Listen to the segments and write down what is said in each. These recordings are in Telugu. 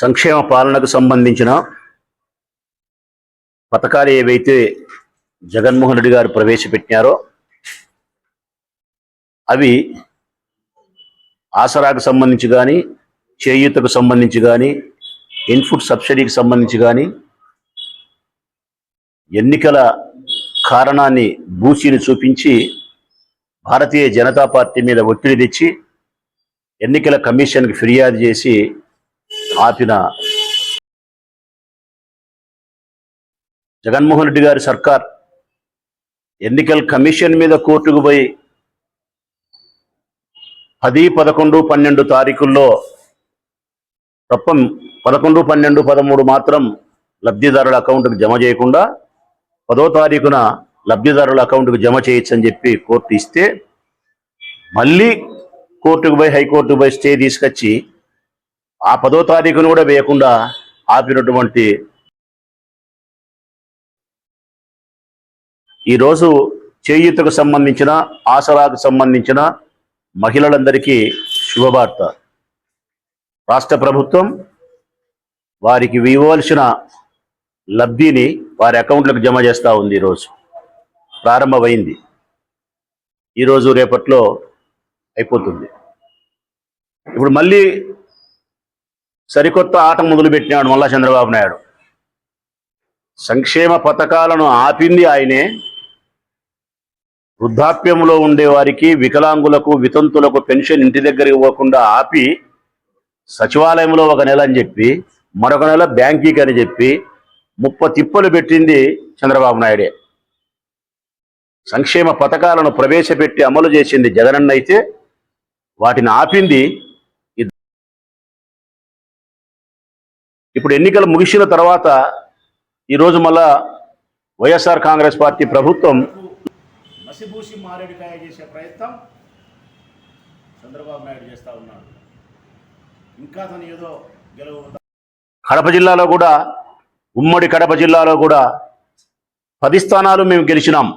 సంక్షేమ పాలనకు సంబంధించిన పథకాలు ఏవైతే జగన్మోహన్ రెడ్డి గారు ప్రవేశపెట్టినారో అవి ఆసరాకు సంబంధించి కానీ చేయూతకు సంబంధించి కానీ ఇన్పుట్ సబ్సిడీకి సంబంధించి కానీ ఎన్నికల కారణాన్ని బూచిని చూపించి భారతీయ జనతా పార్టీ మీద ఒత్తిడి తెచ్చి ఎన్నికల కమిషన్కి ఫిర్యాదు చేసి ఆపిన జగన్మోహన్ రెడ్డి గారి సర్కార్ ఎన్నికల కమిషన్ మీద కోర్టుకు పోయి పది పదకొండు పన్నెండు తారీఖుల్లో తప్ప పదకొండు పన్నెండు పదమూడు మాత్రం లబ్ధిదారుల అకౌంట్కి జమ చేయకుండా పదో తారీఖున లబ్ధిదారుల అకౌంట్కి జమ చేయొచ్చని చెప్పి కోర్టు ఇస్తే మళ్ళీ కోర్టుకు పోయి హైకోర్టుకు పోయి స్టే తీసుకొచ్చి ఆ పదో తారీఖును కూడా వేయకుండా ఆపినటువంటి ఈరోజు చేయూతకు సంబంధించిన ఆసరాకు సంబంధించిన మహిళలందరికీ శుభవార్త. రాష్ట్ర ప్రభుత్వం వారికి ఇవ్వవలసిన లబ్ధిని వారి అకౌంట్లకు జమ చేస్తూ ఉంది ఈరోజు ప్రారంభమైంది. ఈరోజు రేపట్లో అయిపోతుంది. ఇప్పుడు మళ్ళీ సరికొత్త ఆట మొదలుపెట్టినాడు మళ్ళా చంద్రబాబు నాయుడు. సంక్షేమ పథకాలను ఆపింది ఆయనే. వృద్ధాప్యంలో ఉండే వారికి వికలాంగులకు వితంతులకు పెన్షన్ ఇంటి దగ్గరికి ఇవ్వకుండా ఆపి సచివాలయంలో ఒక నెల అని చెప్పి మరొక నెల బ్యాంకీకి అని చెప్పి ముప్ప తిప్పలు పెట్టింది చంద్రబాబు నాయుడే. సంక్షేమ పథకాలను ప్రవేశపెట్టి అమలు చేసింది జగనన్న అయితే వాటిని ఆపింది ఇప్పుడు ఎన్నికలు ముగిసిన తర్వాత ఈరోజు మళ్ళా వైఎస్ఆర్ కాంగ్రెస్ పార్టీ ప్రభుత్వం మసిబూసి మారేడుకాయ చేసే ప్రయత్నం చంద్రబాబు నాయుడు చేస్తా ఉన్నాడు. ఇంకా తను ఏదో గెలవ కడప జిల్లాలో కూడా ఉమ్మడి కడప జిల్లాలో కూడా పది స్థానాలు మేము గెలిచినాం.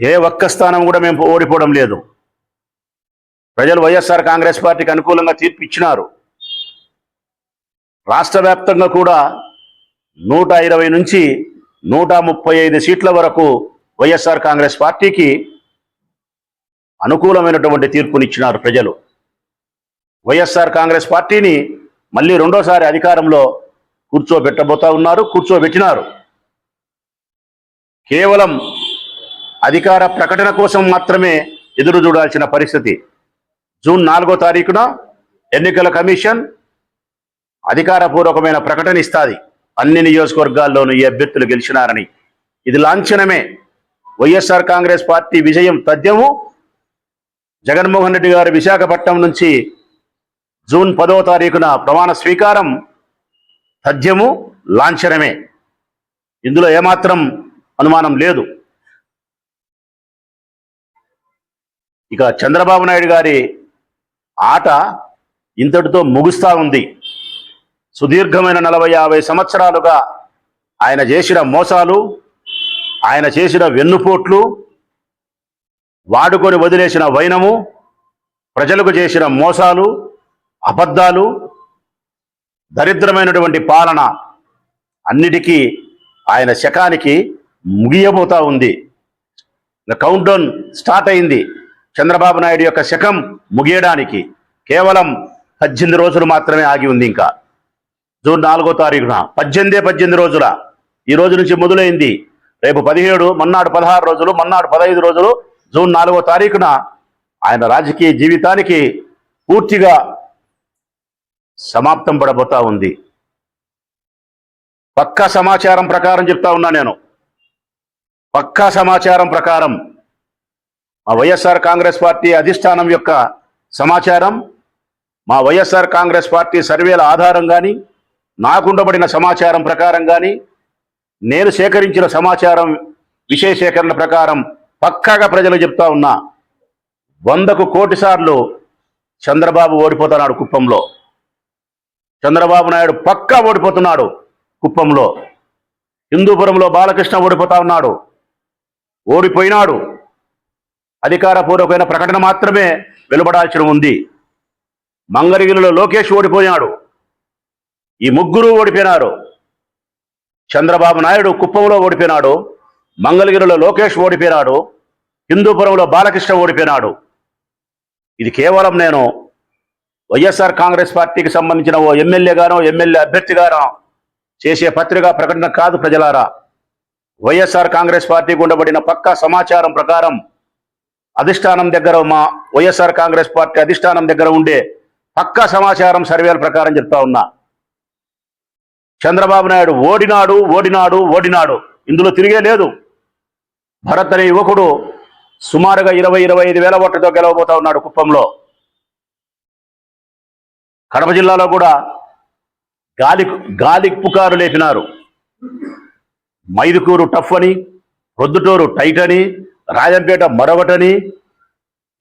ఏ ఒక్క స్థానం కూడా మేము ఓడిపోవడం లేదు. ప్రజలు వైఎస్ఆర్ కాంగ్రెస్ పార్టీకి అనుకూలంగా తీర్పు ఇచ్చినారు. రాష్ట్ర వ్యాప్తంగా కూడా నూట ఇరవై నుంచి నూట ముప్పై ఐదు సీట్ల వరకు వైఎస్ఆర్ కాంగ్రెస్ పార్టీకి అనుకూలమైనటువంటి తీర్పునిచ్చినారు ప్రజలు. వైఎస్ఆర్ కాంగ్రెస్ పార్టీని మళ్ళీ రెండోసారి అధికారంలో కూర్చోబెట్టబోతా ఉన్నారు కూర్చోబెట్టినారు. కేవలం అధికార ప్రకటన కోసం మాత్రమే ఎదురు చూడాల్సిన పరిస్థితి. జూన్ నాలుగో తారీఖున ఎన్నికల కమిషన్ అధికారపూర్వకమైన ప్రకటన ఇస్తాది. అన్ని నియోజకవర్గాల్లోనూ ఈ అభ్యర్థులు గెలిచినారని. ఇది లాంఛనమే. వైఎస్ఆర్ కాంగ్రెస్ పార్టీ విజయం తథ్యము. జగన్మోహన్ రెడ్డి గారు విశాఖపట్నం నుంచి జూన్ పదవ తారీఖున ప్రమాణ స్వీకారం తథ్యము లాంఛనమే. ఇందులో ఏమాత్రం అనుమానం లేదు. ఇక చంద్రబాబు నాయుడు గారి ఆట ఇంతటితో ముగుస్తా ఉంది. సుదీర్ఘమైన నలభై యాభై సంవత్సరాలుగా ఆయన చేసిన మోసాలు ఆయన చేసిన వెన్నుపోట్లు వాడుకొని వదిలేసిన వైనము ప్రజలకు చేసిన మోసాలు అబద్ధాలు దరిద్రమైనటువంటి పాలన అన్నిటికీ ఆయన శకానికి ముగియబోతా ఉంది. కౌంట్ డౌన్ స్టార్ట్ అయింది. చంద్రబాబు నాయుడు యొక్క శకం ముగియడానికి కేవలం పద్దెనిమిది రోజులు మాత్రమే ఆగి ఉంది ఇంకా. జూన్ నాలుగో తారీఖున పద్దెనిమిదే పద్దెనిమిది రోజుల. ఈ రోజు నుంచి మొదలైంది. రేపు పదిహేడు మన్నాడు పదహారు రోజులు మన్నాడు పదహైదు రోజులు జూన్ నాలుగో తారీఖున ఆయన రాజకీయ జీవితానికి పూర్తిగా సమాప్తం పడబోతా ఉంది. పక్కా సమాచారం ప్రకారం చెప్తా ఉన్నా నేను. పక్కా సమాచారం ప్రకారం మా వైఎస్ఆర్ కాంగ్రెస్ పార్టీ అధిష్టానం యొక్క సమాచారం మా వైఎస్ఆర్ కాంగ్రెస్ పార్టీ సర్వేల ఆధారం కానీ నాకుండబడిన సమాచారం ప్రకారం కానీ నేను సేకరించిన సమాచారం విషయ సేకరణ ప్రకారం పక్కాగా ప్రజలు చెప్తా ఉన్నా వందకు కోటి సార్లు చంద్రబాబు ఓడిపోతున్నాడు కుప్పంలో. చంద్రబాబు నాయుడు పక్కా ఓడిపోతున్నాడు కుప్పంలో. హిందూపురంలో బాలకృష్ణ ఓడిపోతా ఉన్నాడు. ఓడిపోయినాడు. అధికారపూర్వకమైన ప్రకటన మాత్రమే వెలువడాల్సిన ఉంది మంగళగిరిలో లోకేష్ ఓడిపోయాడు ఈ ముగ్గురు ఓడిపోయినారు. చంద్రబాబు నాయుడు కుప్పంలో ఓడిపోయినాడు. మంగళగిరిలో లోకేష్ ఓడిపోయినాడు. హిందూపురంలో బాలకృష్ణ ఓడిపోయినాడు. ఇది కేవలం నేను వైఎస్ఆర్ కాంగ్రెస్ పార్టీకి సంబంధించిన ఓ ఎమ్మెల్యేగానో ఎమ్మెల్యే అభ్యర్థిగానో చేసే పత్రికా ప్రకటన కాదు ప్రజలారా. వైఎస్ఆర్ కాంగ్రెస్ పార్టీకి ఉండబడిన పక్కా సమాచారం ప్రకారం అధిష్టానం దగ్గర మా వైఎస్ఆర్ కాంగ్రెస్ పార్టీ అధిష్టానం దగ్గర ఉండే పక్కా సమాచారం సర్వేల ప్రకారం చెప్తా ఉన్నా. చంద్రబాబు నాయుడు ఓడినాడు ఓడినాడు ఓడినాడు. ఇందులో తిరిగే లేదు. భరత్ అనే యువకుడు సుమారుగా ఇరవై ఇరవై ఐదు వేల ఓట్లతో గెలవబోతా ఉన్నాడు కుప్పంలో. కడప జిల్లాలో కూడా గాలి గాలి పుకారు లేపినారు. మైదుకూరు టఫ్ అని ప్రొద్దుటూరు టైట్ అని రాజంపేట మరొకటని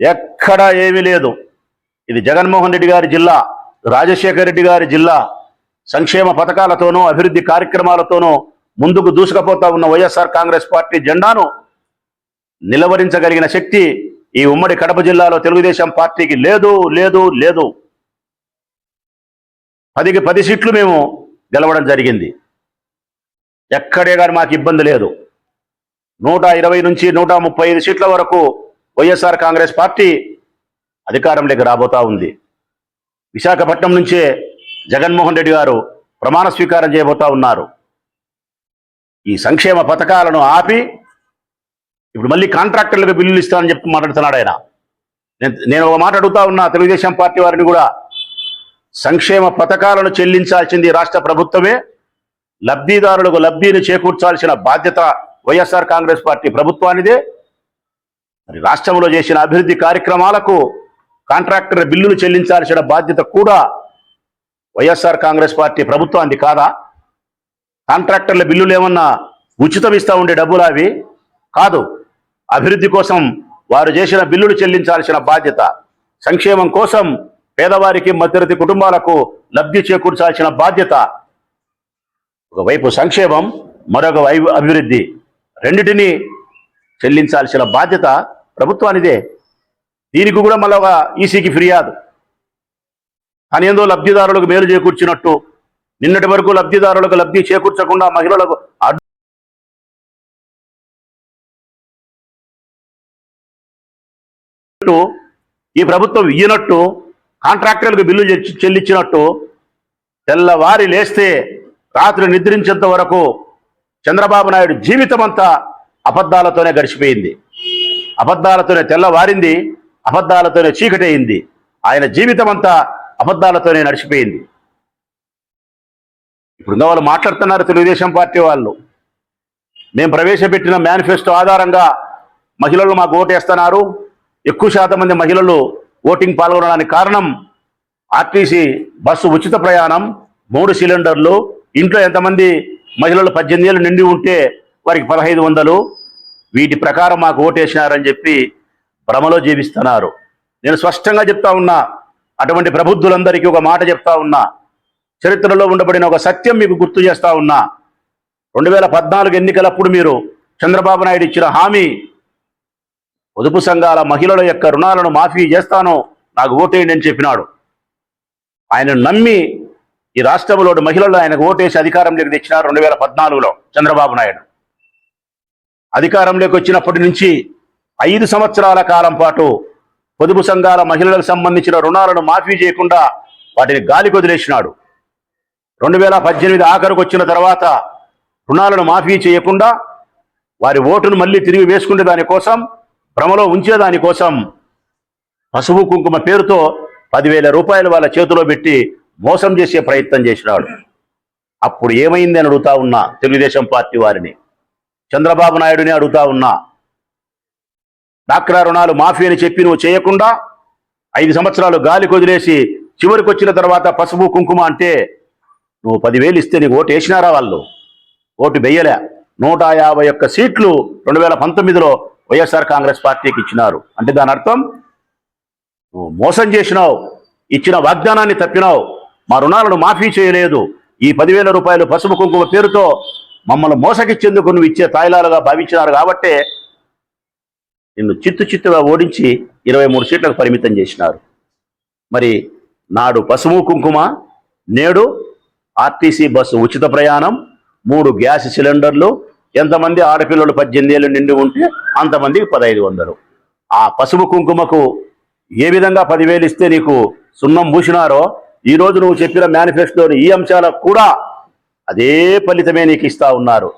ఎక్కడా ఏమీ లేదు. ఇది జగన్మోహన్ రెడ్డి గారి జిల్లా రాజశేఖర రెడ్డి గారి జిల్లా. సంక్షేమ పథకాలతోనూ అభివృద్ధి కార్యక్రమాలతోనూ ముందుకు దూసుకుపోతా ఉన్న వైఎస్ఆర్ కాంగ్రెస్ పార్టీ జెండాను నిలవరించగలిగిన శక్తి ఈ ఉమ్మడి కడప జిల్లాలో తెలుగుదేశం పార్టీకి లేదు లేదు లేదు. పదికి పది సీట్లు మేము గెలవడం జరిగింది. ఎక్కడే కానీ మాకు ఇబ్బంది లేదు. నూట ఇరవై నుంచి నూట ముప్పై ఐదు సీట్ల వరకు వైఎస్ఆర్ కాంగ్రెస్ పార్టీ అధికారంలోకి రాబోతా ఉంది. విశాఖపట్నం నుంచే జగన్మోహన్ రెడ్డి గారు ప్రమాణ స్వీకారం చేయబోతా ఉన్నారు. ఈ సంక్షేమ పథకాలను ఆపి ఇప్పుడు మళ్ళీ కాంట్రాక్టర్లకు బిల్లులు ఇస్తానని చెప్పి మాట్లాడుతున్నాడు ఆయన. నేను నేను ఒక మాట అడుగుతా ఉన్నా తెలుగుదేశం పార్టీ వారిని కూడా సంక్షేమ పథకాలను చెల్లించాల్సింది రాష్ట్ర ప్రభుత్వమే. లబ్ధిదారులకు లబ్ధిని చేకూర్చాల్సిన బాధ్యత వైఎస్ఆర్ కాంగ్రెస్ పార్టీ ప్రభుత్వానిదే. మరి రాష్ట్రంలో చేసిన అభివృద్ధి కార్యక్రమాలకు కాంట్రాక్టర్ బిల్లులు చెల్లించాల్సిన బాధ్యత కూడా వైఎస్ఆర్ కాంగ్రెస్ పార్టీ ప్రభుత్వానికి కాదా? కాంట్రాక్టర్ల బిల్లులు ఏమన్నా ఉచితం ఇస్తా ఉండే డబ్బులు అవి? కాదు. అభివృద్ధి కోసం వారు చేసిన బిల్లులు చెల్లించాల్సిన బాధ్యత. సంక్షేమం కోసం పేదవారికి మధ్యరతి కుటుంబాలకు లబ్ధి చేకూర్చాల్సిన బాధ్యత. ఒకవైపు సంక్షేమం మరొక వైపు అభివృద్ధి. రెండిటిని చెల్లించాల్సిన బాధ్యత ప్రభుత్వానిదే. దీనికి కూడా మళ్ళీ ఒక ఈసీకి ఫిర్యాదు. కానీ ఏందో లబ్ధిదారులకు మేలు చేకూర్చినట్టు. నిన్నటి వరకు లబ్ధిదారులకు లబ్ధి చేకూర్చకుండా మహిళలకు అడ్డు ఈ ప్రభుత్వం ఇయ్యనట్టు కాంట్రాక్టర్లకు బిల్లు చెల్లించినట్టు తెల్లవారి లేస్తే రాత్రి నిద్రించేంత వరకు చంద్రబాబు నాయుడు జీవితం అంతా అబద్ధాలతోనే గడిచిపోయింది. అబద్ధాలతోనే తెల్లవారింది అబద్ధాలతోనే చీకటయింది. ఆయన జీవితం అంతా అబద్ధాలతోనే నడిచిపోయింది. ఇప్పుడు వాళ్ళు మాట్లాడుతున్నారు తెలుగుదేశం పార్టీ వాళ్ళు. మేము ప్రవేశపెట్టిన మేనిఫెస్టో ఆధారంగా మహిళలు మాకు ఓటేస్తున్నారు. ఎక్కువ శాతం మంది మహిళలు ఓటింగ్ పాల్గొనడానికి కారణం ఆర్టీసీ బస్సు ఉచిత ప్రయాణం మూడు సిలిండర్లు ఇంట్లో ఎంతమంది మహిళలు పద్దెనిమిది ఏళ్ళు నిండి ఉంటే వారికి పదహైదు వందలు వీటి ప్రకారం మాకు ఓటేసినారని చెప్పి భ్రమలో జీవిస్తున్నారు. నేను స్పష్టంగా చెప్తా ఉన్నా అటువంటి ప్రబుద్ధులందరికీ ఒక మాట చెప్తా ఉన్నా. చరిత్రలో ఉండబడిన ఒక సత్యం మీకు గుర్తు చేస్తా ఉన్నా. రెండు వేల పద్నాలుగు ఎన్నికలప్పుడు మీరు చంద్రబాబు నాయుడు ఇచ్చిన హామీ పొదుపు సంఘాల మహిళల యొక్క రుణాలను మాఫీ చేస్తాను నాకు ఓటేయండి అని చెప్పినాడు. ఆయన నమ్మి ఈ రాష్ట్రంలోని మహిళలు ఆయనకు ఓటేసి అధికారంలోకి తెచ్చినారు రెండు వేల పద్నాలుగులో చంద్రబాబు నాయుడు. అధికారంలోకి వచ్చినప్పటి నుంచి ఐదు సంవత్సరాల కాలం పాటు పొదుపు సంఘాల మహిళలకు సంబంధించిన రుణాలను మాఫీ చేయకుండా వాటిని గాలికి వదిలేసినాడు రెండు వేల పద్దెనిమిది ఆఖరికి వచ్చిన తర్వాత రుణాలను మాఫీ చేయకుండా వారి ఓటును మళ్ళీ తిరిగి వేసుకునే దానికోసం భ్రమలో ఉంచే దానికోసం పసుపు కుంకుమ పేరుతో పదివేల రూపాయలు వాళ్ళ చేతిలో పెట్టి మోసం చేసే ప్రయత్నం చేసినాడు. అప్పుడు ఏమైంది అని అడుగుతా ఉన్నా తెలుగుదేశం పార్టీ వారిని. చంద్రబాబు నాయుడుని అడుగుతా ఉన్నా డాక్రా రుణాలు మాఫీ అని చెప్పి నువ్వు చేయకుండా ఐదు సంవత్సరాలు గాలి కొదిలేసి చివరికి వచ్చిన తర్వాత పసుపు కుంకుమ అంటే నువ్వు పదివేలు ఇస్తే నీకు ఓటు వేసినారా వాళ్ళు? ఓటు వెయ్యలే నూట యాభై ఒక్క సీట్లు రెండు వేల పంతొమ్మిదిలో వైఎస్ఆర్ కాంగ్రెస్ పార్టీకి ఇచ్చినారు. అంటే దాని అర్థం? నువ్వు మోసం చేసినావు. ఇచ్చిన వాగ్దానాన్ని తప్పినావు. మా రుణాలను మాఫీ చేయలేదు. ఈ పదివేల రూపాయలు పసుపు కుంకుమ పేరుతో మమ్మల్ని మోసగిచ్చేందుకు నువ్వు ఇచ్చే తాయిలాలుగా భావించినారు కాబట్టే నిన్ను చిత్తు చిత్తుగా ఓడించి ఇరవై మూడు సీట్లకు పరిమితం చేసినారు. మరి నాడు పసుము కుంకుమ నేడు ఆర్టీసీ బస్సు ఉచిత ప్రయాణం మూడు గ్యాస్ సిలిండర్లు ఎంతమంది ఆడపిల్లలు పద్దెనిమిది ఏళ్ళు నిండి ఉంటే అంతమందికి పదహైదు వందలు. ఆ పసుపు కుంకుమకు ఏ విధంగా పదివేలు ఇస్తే నీకు సున్నం పూసినారో ఈరోజు నువ్వు చెప్పిన మేనిఫెస్టోని ఈ అంశాలకు కూడా అదే ఫలితమే నీకు ఇస్తా ఉన్నారు.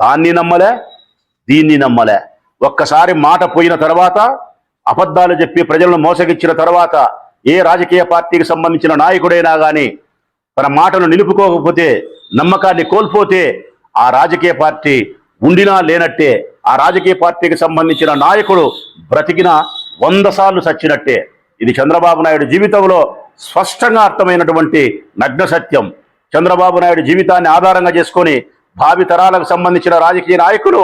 దాన్ని నమ్మలే దీన్ని నమ్మలే. ఒక్కసారి మాట పోయిన తర్వాత అబద్ధాలు చెప్పి ప్రజలను మోసగిచ్చిన తర్వాత ఏ రాజకీయ పార్టీకి సంబంధించిన నాయకుడైనా కానీ తన మాటను నిలుపుకోకపోతే నమ్మకాన్ని కోల్పోతే ఆ రాజకీయ పార్టీ ఉండినా లేనట్టే ఆ రాజకీయ పార్టీకి సంబంధించిన నాయకుడు బ్రతికిన వంద సార్లు చచ్చినట్టే. ఇది చంద్రబాబు నాయుడు జీవితంలో స్పష్టంగా అర్థమైనటువంటి నగ్న సత్యం. చంద్రబాబు నాయుడు జీవితాన్ని ఆధారంగా చేసుకొని భావి తరాలకు సంబంధించిన రాజకీయ నాయకులు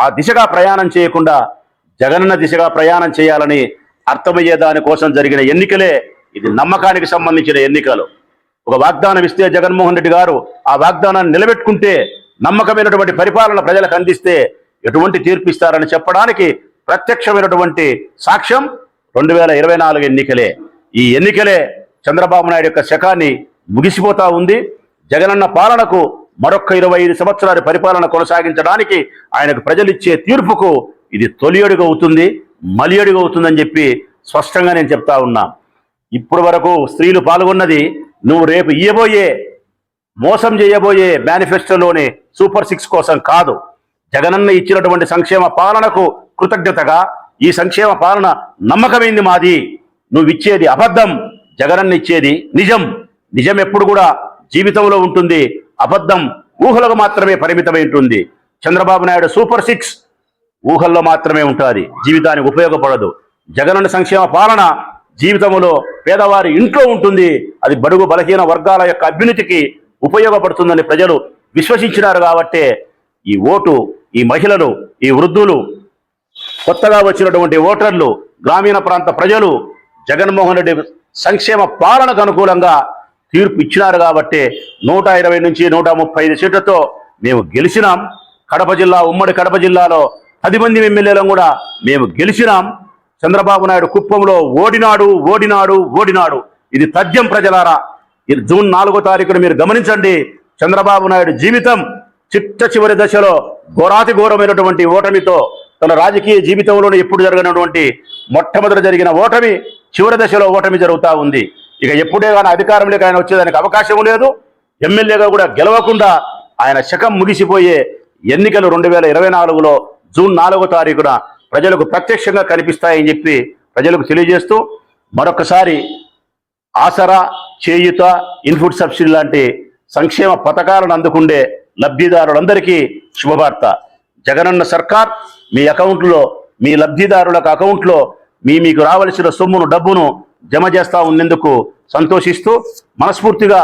ఆ దిశగా ప్రయాణం చేయకుండా జగనన్న దిశగా ప్రయాణం చేయాలని అర్థమయ్యే దానికోసం జరిగిన ఎన్నికలే ఇది నమ్మకానికి సంబంధించిన ఎన్నికలు. ఒక వాగ్దానం ఇస్తే జగన్మోహన్ రెడ్డి గారు ఆ వాగ్దానాన్ని నిలబెట్టుకుంటే నమ్మకమైనటువంటి పరిపాలన ప్రజలకు అందిస్తే ఎటువంటి తీర్పు ఇస్తారని చెప్పడానికి ప్రత్యక్షమైనటువంటి సాక్ష్యం రెండు వేల ఇరవై నాలుగు ఎన్నికలే. ఈ ఎన్నికలే చంద్రబాబు నాయుడు యొక్క శకాన్ని ముగిసిపోతా ఉంది. జగనన్న పాలనకు మరొక ఇరవై ఐదు సంవత్సరాల పరిపాలన కొనసాగించడానికి ఆయనకు ప్రజలిచ్చే తీర్పుకు ఇది తొలి అడుగు అవుతుంది మలి అడుగు అవుతుందని చెప్పి స్పష్టంగా నేను చెప్తా ఉన్నా. ఇప్పటి వరకు స్త్రీలు పాల్గొన్నది నువ్వు రేపు ఇయ్యబోయే మోసం చేయబోయే మేనిఫెస్టోలోని సూపర్ సిక్స్ కోసం కాదు. జగనన్న ఇచ్చినటువంటి సంక్షేమ పాలనకు కృతజ్ఞతగా ఈ సంక్షేమ పాలన నమ్మకమైంది మాది. నువ్వు ఇచ్చేది అబద్ధం జగనన్న ఇచ్చేది నిజం. నిజం ఎప్పుడు కూడా జీవితంలో ఉంటుంది. అబద్ధం ఊహలకు మాత్రమే పరిమితమై ఉంటుంది. చంద్రబాబు నాయుడు సూపర్ సిక్స్ ఊహల్లో మాత్రమే ఉంటుంది. జీవితానికి ఉపయోగపడదు. జగనన్న సంక్షేమ పాలన జీవితంలో పేదవారి ఇంట్లో ఉంటుంది. అది బడుగు బలహీన వర్గాల యొక్క అభ్యున్నతికి ఉపయోగపడుతుందని ప్రజలు విశ్వసించినారు కాబట్టే ఈ ఓటు ఈ మహిళలు ఈ వృద్ధులు కొత్తగా వచ్చినటువంటి ఓటర్లు గ్రామీణ ప్రాంత ప్రజలు జగన్మోహన్ రెడ్డి సంక్షేమ పాలనకు అనుకూలంగా తీర్పు ఇచ్చినారు కాబట్టి నూట ఇరవై నుంచి నూట ముప్పై ఐదు సీట్లతో మేము గెలిచినాం. కడప జిల్లా ఉమ్మడి కడప జిల్లాలో పది మంది ఎమ్మెల్యేలను కూడా మేము గెలిచినాం. చంద్రబాబు నాయుడు కుప్పంలో ఓడినాడు ఓడినాడు ఓడినాడు. ఇది తథ్యం ప్రజలారా. ఇది జూన్ నాలుగో తారీఖున మీరు గమనించండి. చంద్రబాబు నాయుడు జీవితం చిట్ట చివరి దశలో ఘోరాతి ఘోరమైనటువంటి ఓటమితో తన రాజకీయ జీవితంలోనే ఎప్పుడు జరగనటువంటి మొట్టమొదట జరిగిన ఓటమి చివరి దశలో ఓటమి జరుగుతూ ఉంది. ఇక ఎప్పుడే కానీ అధికారంలోకి ఆయన వచ్చేదానికి అవకాశం లేదు. ఎమ్మెల్యేగా కూడా గెలవకుండా ఆయన శకం ముగిసిపోయే ఎన్నికలు రెండు వేల ఇరవై నాలుగులో జూన్ నాలుగో తారీఖున ప్రజలకు ప్రత్యక్షంగా కనిపిస్తాయని చెప్పి ప్రజలకు తెలియజేస్తూ మరొకసారి ఆసరా చేయుత ఇన్పుట్ సబ్సిడీ లాంటి సంక్షేమ పథకాలను అందుకుండే లబ్ధిదారులందరికీ శుభవార్త. జగనన్న సర్కార్ మీ అకౌంట్లో మీ లబ్ధిదారులకు అకౌంట్లో మీ మీకు రావలసిన సొమ్మును డబ్బును జమ చేస్తూ ఉన్నందుకు సంతోషిస్తూ మనస్ఫూర్తిగా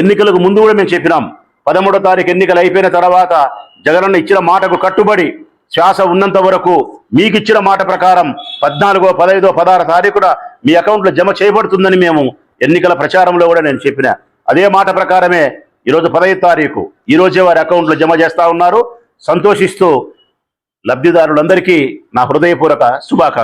ఎన్నికలకు ముందు కూడా మేము చెప్పినాం. పదమూడో తారీఖు ఎన్నికలు అయిపోయిన తర్వాత జగనన్న ఇచ్చిన మాటకు కట్టుబడి శ్వాస ఉన్నంత వరకు మీకు ఇచ్చిన మాట ప్రకారం పద్నాలుగో పదహైదో పదహారు తారీఖున మీ అకౌంట్లో జమ చేయబడుతుందని మేము ఎన్నికల ప్రచారంలో కూడా నేను చెప్పిన. అదే మాట ప్రకారమే ఈరోజు పదహైదు తారీఖు ఈరోజే వారి అకౌంట్లో జమ చేస్తా ఉన్నారు. సంతోషిస్తూ లబ్ధిదారులందరికీ నా హృదయపూర్వక శుభాకాంక్ష